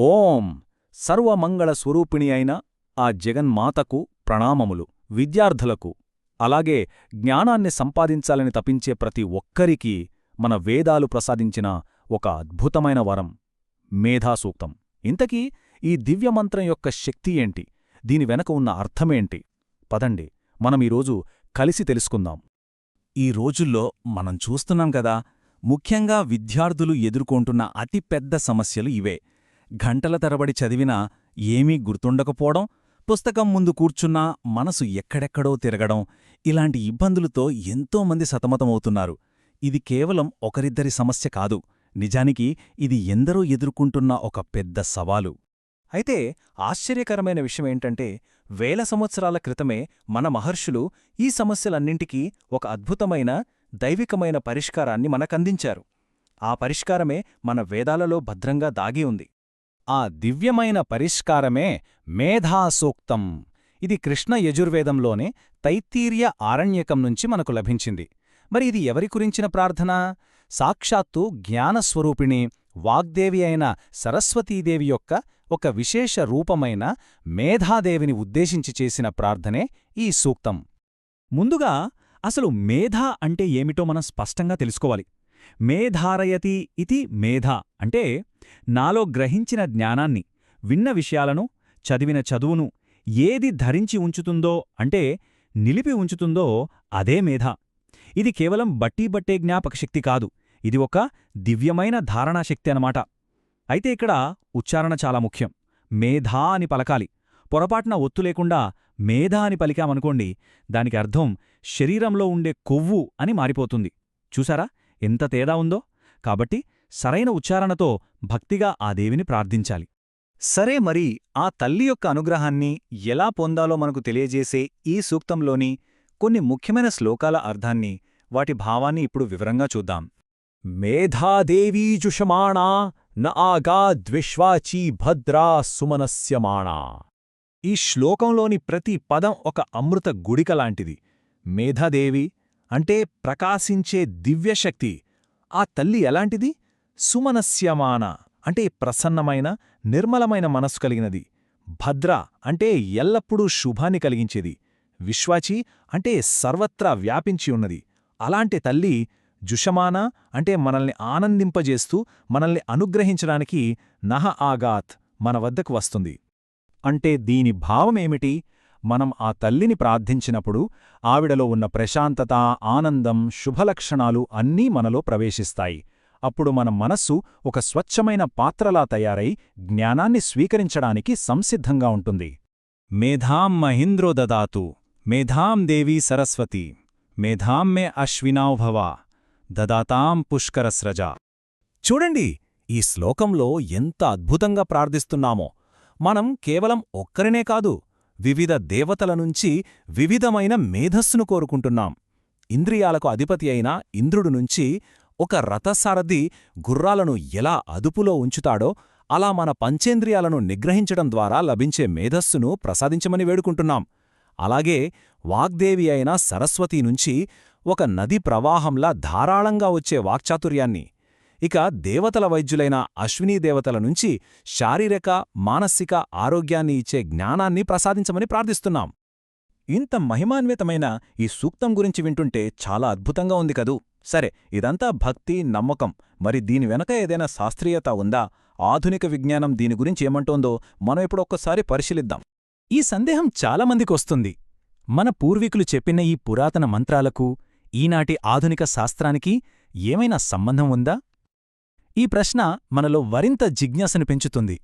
ఓం సర్వమంగళ స్వరూపిణి అయిన ఆ జగన్మాతకు ప్రణామములు విద్యార్థులకు. అలాగే జ్ఞానాన్ని సంపాదించాలని తపించే ప్రతి ఒక్కరికీ మన వేదాలు ప్రసాదించిన ఒక అద్భుతమైన వరం మేధాసూక్తం. ఇంతకీ ఈ దివ్యమంత్రం యొక్క శక్తి ఏంటి? దీని వెనక ఉన్న అర్థమేంటి? పదండి మనం ఈరోజు కలిసి తెలుసుకుందాం. ఈ రోజుల్లో మనం చూస్తున్నాం కదా ముఖ్యంగా విద్యార్థులు ఎదుర్కొంటున్న అతిపెద్ద సమస్యలు ఇవే. గంటల తరబడి చదివినా ఏమీ గుర్తుండకపోవడం పుస్తకం ముందు కూర్చున్నా మనసు ఎక్కడెక్కడో తిరగడం ఇలాంటి ఇబ్బందులతో ఎంతోమంది సతమతమవుతున్నారు. ఇది కేవలం ఒకరిద్దరి సమస్య కాదు. నిజానికి ఇది ఎందరో ఎదుర్కొంటున్న ఒక పెద్ద సవాలు. అయితే ఆశ్చర్యకరమైన విషయమేంటంటే వేల సంవత్సరాల క్రితమే మన మహర్షులు ఈ సమస్యలన్నింటికీ ఒక అద్భుతమైన దైవికమైన పరిష్కారాన్ని మనకందించారు. ఆ పరిష్కారమే మన వేదాలలో భద్రంగా దాగి ఉంది. ఆ దివ్యమైన పరిష్కారమే మేధాసూక్తం. ఇది కృష్ణ యజుర్వేదంలోనే తైత్తీర్య ఆరణ్యకం నుంచి మనకు లభించింది. మరి ఇది ఎవరి గురించిన ప్రార్థన? సాక్షాత్తు జ్ఞానస్వరూపిణి వాగ్దేవి అయిన సరస్వతీదేవి యొక్క ఒక విశేష రూపమైన మేధాదేవిని ఉద్దేశించి చేసిన ప్రార్థనే ఈ సూక్తం. ముందుగా అసలు మేధ అంటే ఏమిటో మనం స్పష్టంగా తెలుసుకోవాలి. మేధారయతి ఇది మేధ అంటే నాలో గ్రహించిన జ్ఞానాన్ని విన్న విషయాలను చదివిన చదువును ఏది ధరించి ఉంచుతుందో అంటే నిలిపి ఉంచుతుందో అదే మేధ. ఇది కేవలం బట్టీబట్టే జ్ఞాపకశక్తి కాదు. ఇది ఒక దివ్యమైన ధారణాశక్తి అనమాట అయితే ఇక్కడ ఉచ్చారణ చాలా ముఖ్యం. మేధా అని పలకాలి. పొరపాటున ఒత్తు లేకుండా మేధ అని పలికామనుకోండి దానికి అర్థం శరీరంలో ఉండే కొవ్వు అని మారిపోతుంది. చూసారా? ఎంత తేడా ఉందో. కాబట్టి సరైన ఉచ్చారణతో భక్తిగా ఆ దేవిని ప్రార్థించాలి. సరే మరి ఆ తల్లి యొక్క అనుగ్రహాన్ని ఎలా పొందాలో మనకు తెలియజేసే ఈ సూక్తంలోని కొన్ని ముఖ్యమైన శ్లోకాల అర్థాన్ని వాటి భావాన్ని ఇప్పుడు వివరంగా చూద్దాం. మేధాదేవీజుషమాణా న ఆగాద్విశ్వాచీ భద్రా సుమనస్యమాణా ఈ శ్లోకంలోని ప్రతి పదం ఒక అమృత గుడిక లాంటిది. మేధాదేవి అంటే ప్రకాశించే దివ్యశక్తి. ఆ తల్లి ఎలాంటిది? సుమనస్యమాన అంటే ప్రసన్నమైన నిర్మలమైన మనస్సు కలిగినది. భద్ర అంటే ఎల్లప్పుడూ శుభాన్ని కలిగించేది. విశ్వాచి అంటే సర్వత్రా వ్యాపించి ఉన్నది. అలాంటి తల్లి జుషమాన అంటే మనల్ని ఆనందింపజేస్తూ మనల్ని అనుగ్రహించడానికి నహ ఆగాత్ మన వద్దకు వస్తుంది. అంటే దీని భావమేమిటి? మనం ఆ తల్లిని ప్రార్థించినప్పుడు ఆవిడలో ఉన్న ప్రశాంతత ఆనందం శుభలక్షణాలు అన్నీ మనలో ప్రవేశిస్తాయి. అప్పుడు మన మనస్సు ఒక స్వచ్ఛమైన పాత్రలా తయారై జ్ఞానాన్ని స్వీకరించడానికి సంసిద్ధంగా ఉంటుంది. మేధాం మహీంద్రో దదాతు మేధాం దేవీ సరస్వతి మేధాం మే అశ్వినాభవ దదాతాం పుష్కరస్రజ. చూడండి ఈ శ్లోకంలో ఎంత అద్భుతంగా ప్రార్థిస్తున్నామో. మనం కేవలం ఒక్కరినే కాదు వివిధ దేవతల నుంచి వివిధమైన మేధస్సును కోరుకుంటున్నాం. ఇంద్రియాలకు అధిపతి అయిన ఇంద్రుడు నుంచి ఒక రథసారథి గుర్రాలను ఎలా అదుపులో ఉంచుతాడో అలా మన పంచేంద్రియాలను నిగ్రహించడం ద్వారా లభించే మేధస్సును ప్రసాదించమని వేడుకుంటున్నాం. అలాగే వాగ్దేవి అయిన సరస్వతి నుంచి ఒక నది ప్రవాహంలా ధారాళంగా వచ్చే వాక్చాతుర్యాన్ని ఇక దేవతల వైద్యులైన అశ్వినీదేవతల నుంచి శారీరక మానసిక ఆరోగ్యాన్ని ఇచ్చే జ్ఞానాన్ని ప్రసాదించమని ప్రార్థిస్తున్నాం. ఇంత మహిమాన్వితమైన ఈ సూక్తం గురించి వింటుంటే చాలా అద్భుతంగా ఉంది కదూ. సరే ఇదంతా భక్తి నమ్మకం. మరి దీని వెనక ఏదైనా శాస్త్రీయత ఉందా? ఆధునిక విజ్ఞానం దీని గురించి ఏమంటోందో మనం ఇప్పుడొక్కసారి పరిశీలిద్దాం. ఈ సందేహం చాలామందికొస్తుంది మన పూర్వీకులు చెప్పిన ఈ పురాతన మంత్రాలకు ఈనాటి ఆధునిక శాస్త్రానికి ఏమైనా సంబంధం ఉందా? ఈ ప్రశ్న మనలో మరింత జిజ్ఞాసను పెంచుతుంది.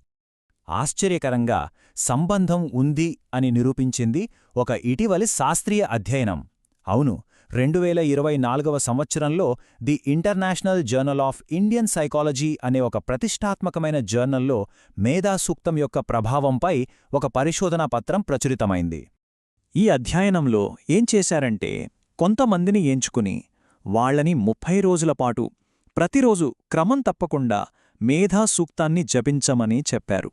ఆశ్చర్యకరంగా సంబంధం ఉంది అని నిరూపించింది ఒక ఇటీవలి శాస్త్రీయ అధ్యయనం. అవును రెండువేల ఇరవై నాలుగవ సంవత్సరంలో the international journal of Indian psychology అనే ఒక ప్రతిష్టాత్మకమైన జర్నల్లో మేధాసూక్తం యొక్క ప్రభావంపై ఒక పరిశోధనా పత్రం ప్రచురితమైంది. ఈ అధ్యయనంలో ఏం చేశారంటే కొంతమందిని ఎంచుకుని వాళ్ళని ముప్పై రోజులపాటు ప్రతిరోజు క్రమం తప్పకుండా మేధాసూక్తాన్ని జపించమని చెప్పారు.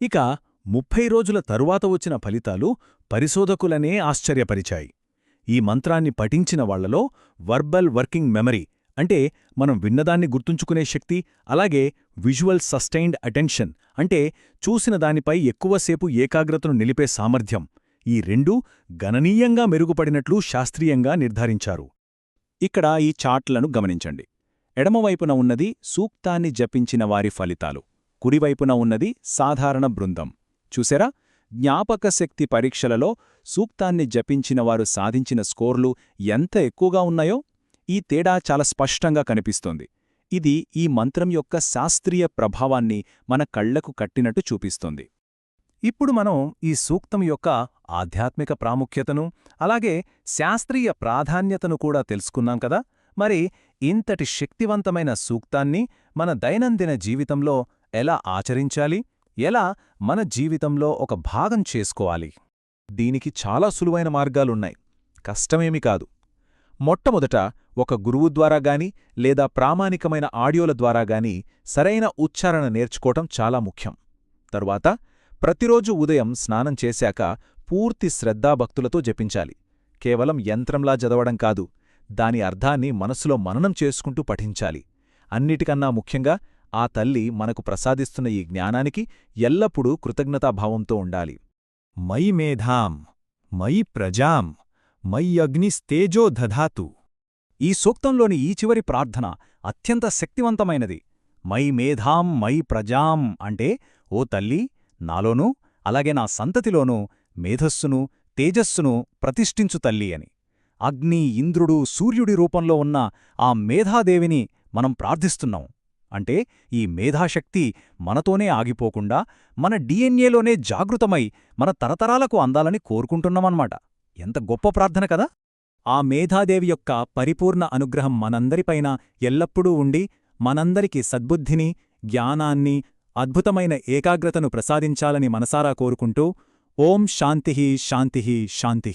ఇక ముప్పై రోజుల తరువాత వచ్చిన ఫలితాలు పరిశోధకులనే ఆశ్చర్యపరిచాయి. ఈ మంత్రాన్ని పఠించిన వాళ్ళలో వర్బల్ వర్కింగ్ మెమరీ అంటే మనం విన్నదాన్ని గుర్తుంచుకునే శక్తి అలాగే విజువల్ సస్టైన్డ్ అటెన్షన్ అంటే చూసిన దానిపై ఎక్కువసేపు ఏకాగ్రతను నిలిపే సామర్థ్యం. ఈ రెండూ గణనీయంగా మెరుగుపడినట్లు శాస్త్రీయంగా నిర్ధారించారు. ఇక్కడ ఈ చార్ట్లను గమనించండి. ఎడమవైపున ఉన్నది సూక్తాన్ని జపించిన వారి ఫలితాలు. కుడివైపున ఉన్నది సాధారణ బృందం. చూసారా జ్ఞాపక శక్తి పరీక్షలలో సూక్తాన్ని జపించిన వారు సాధించిన స్కోర్లు ఎంత ఎక్కువగా ఉన్నాయో ఈ తేడా చాలా స్పష్టంగా కనిపిస్తోంది. ఇది ఈ మంత్రం యొక్క శాస్త్రీయ ప్రభావాన్ని మన కళ్ళకు కట్టినట్టు చూపిస్తోంది. ఇప్పుడు మనం ఈ సూక్తం యొక్క ఆధ్యాత్మిక ప్రాముఖ్యతను అలాగే శాస్త్రీయ ప్రాధాన్యతను కూడా తెలుసుకున్నాం కదా? మరి ఇంతటి శక్తివంతమైన సూక్తాన్ని మన దైనందిన జీవితంలో ఎలా ఆచరించాలి? ఎలా మన జీవితంలో ఒక భాగం చేసుకోవాలి? దీనికి చాలా సులువైన మార్గాలున్నాయి. కష్టమేమి కాదు. మొట్టమొదట ఒక గురువు ద్వారా గాని లేదా ప్రామాణికమైన ఆడియోల ద్వారా గాని సరైన ఉచ్చారణ నేర్చుకోవటం చాలా ముఖ్యం. తరువాత ప్రతిరోజు ఉదయం స్నానం చేశాక పూర్తి శ్రద్ధాభక్తులతో జపించాలి. కేవలం యంత్రంలా చదవడం కాదు. దాని అర్థాన్ని మనసులో మననం చేసుకుంటూ పఠించాలి. అన్నిటికన్నా ముఖ్యంగా ఆ తల్లి మనకు ప్రసాదిస్తున్న ఈ జ్ఞానానికి ఎల్లప్పుడూ కృతజ్ఞతాభావంతో ఉండాలి. మయి మేధాం మయి ప్రజాం మయ్యగ్నిస్తేజో దధాతు. ఈ సూక్తంలోని ఈ చివరి ప్రార్థన అత్యంత శక్తివంతమైనది. మై మేధాం మై ప్రజాం అంటే ఓ తల్లి నాలోనూ అలాగే నా సంతతిలోనూ మేధస్సును తేజస్సును ప్రతిష్ఠించు తల్లి అని. అగ్ని ఇంద్రుడు సూర్యుడి రూపంలో ఉన్న ఆ మేధాదేవిని మనం ప్రార్థిస్తున్నాం. అంటే ఈ మేధాశక్తి మనతోనే ఆగిపోకుండా మన డిఎన్ఏలోనే జాగృతమై మన తరతరాలకు అందాలని కోరుకుంటున్నామన్నమాట. ఎంత గొప్ప ప్రార్థన కదా! ఆ మేధాదేవి యొక్క పరిపూర్ణ అనుగ్రహం మనందరిపైన ఎల్లప్పుడూ ఉండి మనందరికి సద్బుద్ధిని జ్ఞానాన్ని అద్భుతమైన ఏకాగ్రతను ప్రసాదించాలని మనసారా కోరుకుంటూ ఓం శాంతి శాంతి శాంతి.